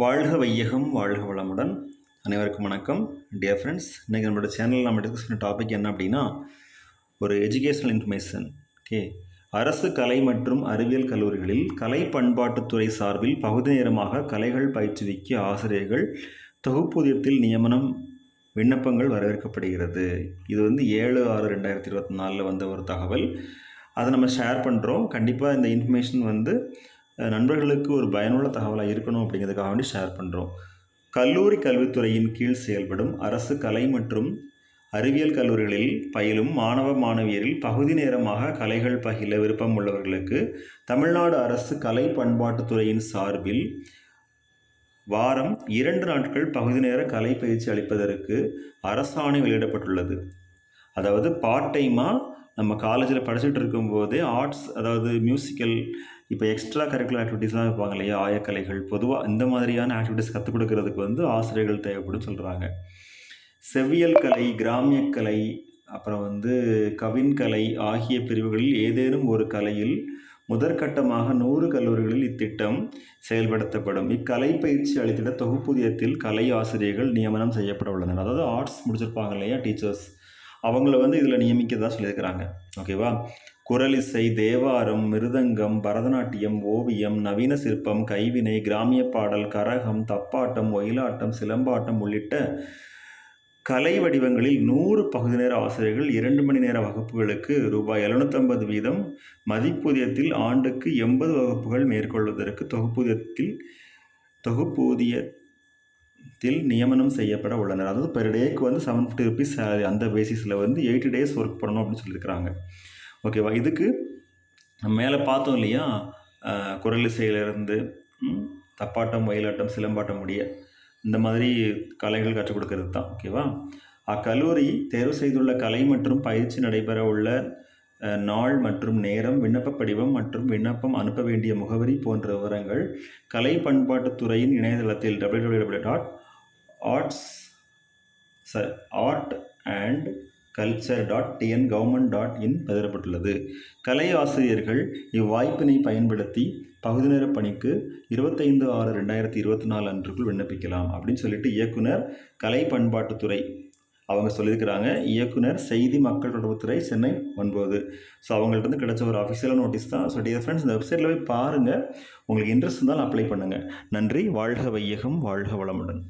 வாழ்க வையகம் வாழ்க வளமுடன். அனைவருக்கும் வணக்கம். டியர் ஃப்ரெண்ட்ஸ் இன்றைக்கி நம்மளோட சேனலில் நம்ம டிஸ்கஸ் பண்ண டாபிக் என்ன அப்படின்னா ஒரு எஜுகேஷனல் இன்ஃபர்மேஷன் ஓகே அரசு கலை மற்றும் அறிவியல் கல்லூரிகளில் கலை பண்பாட்டுத்துறை சார்பில் பகுதி நேரமாக கலைகள் பயிற்றுவிக்க ஆசிரியர்கள் தொகுப்பூதியத்தில் நியமனம் விண்ணப்பங்கள் வரவேற்கப்படுகிறது. இது வந்து ஏழு ஆறு ரெண்டாயிரத்தி இருபத்தி நாலில் வந்த ஒரு தகவல். அதை நம்ம ஷேர் பண்ணுறோம் கண்டிப்பாக இந்த இன்ஃபர்மேஷன் வந்து நண்பர்களுக்கு ஒரு பயனுள்ள தகவலாக இருக்கணும் அப்படிங்கிறதுக்காக வேண்டி ஷேர் பண்ணுறோம் கல்லூரி கல்வித்துறையின் கீழ் செயல்படும் அரசு கலை மற்றும் அறிவியல் கல்லூரிகளில் பயிலும் மாணவ மாணவியரில் பகுதி நேரமாக கலைகள் பகில விருப்பம் உள்ளவர்களுக்கு தமிழ்நாடு அரசு கலை பண்பாட்டுத்துறையின் சார்பில் வாரம் இரண்டு நாட்கள் பகுதி நேர கலை பயிற்சி அளிப்பதற்கு அரசாணை வெளியிடப்பட்டுள்ளது. அதாவது பார்ட் டைமாக நம்ம காலேஜில் படிச்சுட்டு இருக்கும்போதே ஆர்ட்ஸ் அதாவது மியூசிக்கல் இப்போ எக்ஸ்ட்ரா கரிக்குலர் ஆக்டிவிட்டீஸ்லாம் வைப்பாங்க இல்லையா? ஆயக்கலைகள் பொதுவாக இந்த மாதிரியான ஆக்டிவிட்டீஸ் கற்றுக் கொடுக்கறதுக்கு வந்து ஆசிரியர்கள் தேவைப்படும் சொல்கிறாங்க செவ்வியல் கலை கிராமியக்கலை அப்புறம் வந்து கவின்கலை ஆகிய பிரிவுகளில் ஏதேனும் ஒரு கலையில் முதற்கட்டமாக நூறு கல்லூரிகளில் இத்திட்டம் செயல்படுத்தப்படும். இக்கலை பயிற்சி அளித்திட தொகுப்புதியத்தில் கலை ஆசிரியர்கள் நியமனம் செய்யப்பட உள்ளனர். அதாவது ஆர்ட்ஸ் முடிச்சிருப்பாங்க இல்லையா டீச்சர்ஸ் அவங்கள வந்து இதில் நியமிக்கிறதா சொல்லியிருக்கிறாங்க. ஓகேவா குரலிசை தேவாரம் மிருதங்கம் பரதநாட்டியம் ஓவியம் நவீன சிற்பம் கைவினை கிராமிய பாடல் கரகம் தப்பாட்டம் ஒயிலாட்டம் சிலம்பாட்டம் உள்ளிட்ட கலை வடிவங்களில் நூறு பகுதி நேர ஆசிரியர்கள் இரண்டு மணி நேர வகுப்புகளுக்கு ரூபாய் எழுநூற்றம்பது வீதம் மதிப்பூதியத்தில் ஆண்டுக்கு எண்பது வகுப்புகள் மேற்கொள்வதற்கு தொகுப்பூதியத்தில் தொகுப்பூதிய தில் நியமனம் செய்யப்பட உள்ளனர். அதாவது பெர் டேக்கு வந்து செவன் ஃபிஃப்டி ருபீஸ் சேலரி அந்த பேசிஸில் வந்து எயிட்டி டேஸ் ஒர்க் பண்ணணும் அப்படின்னு சொல்லியிருக்கிறாங்க ஓகேவா இதுக்கு மேலே பார்த்தோம் இல்லையா? அஹ், குரல் தப்பாட்டம் ஒயிலாட்டம் சிலம்பாட்டம் முடிய இந்த மாதிரி கலைகள் கற்றுக் கொடுக்கறது தான். ஓகேவா அக்கல்லூரி தேர்வு செய்துள்ள கலை மற்றும் பயிற்சி நடைபெற உள்ள நாள் மற்றும் நேரம் விண்ணப்ப படிவம் மற்றும் விண்ணப்பம் அனுப்ப வேண்டிய முகவரி போன்ற விவரங்கள் கலை பண்பாட்டுத்துறையின் இணையதளத்தில் W W W dot arts ச art and culture dot TN government dot in பதிவிடப்பட்டுள்ளது கலை ஆசிரியர்கள் இவ்வாய்ப்பினை பயன்படுத்தி பகுதி நேர பணிக்கு இருபத்தைந்து ஆறு ரெண்டாயிரத்தி இருபத்தி நாலு அன்றுக்குள் விண்ணப்பிக்கலாம் அப்படின்னு சொல்லிட்டு இயக்குனர் கலை பண்பாட்டுத்துறை அவங்க சொல்லியிருக்கிறாங்க. இயக்குனர் செய்தி மக்கள் தொடர்புத்துறை சென்னை ஒன்பது. ஸோ அவங்கள்ட்ட இருந்து கிடைச்ச ஒரு அஃபிஷியலாக நோட்டீஸ் தான். ஸோ டியர் ஃப்ரெண்ட்ஸ் இந்த வெப்சைட்டில் போய் பாருங்கள் உங்களுக்கு இன்ட்ரெஸ்ட் இருந்தாலும் அப்ளை பண்ணுங்கள் நன்றி. வாழ்க வையகம். வாழ்க வளமுடன்.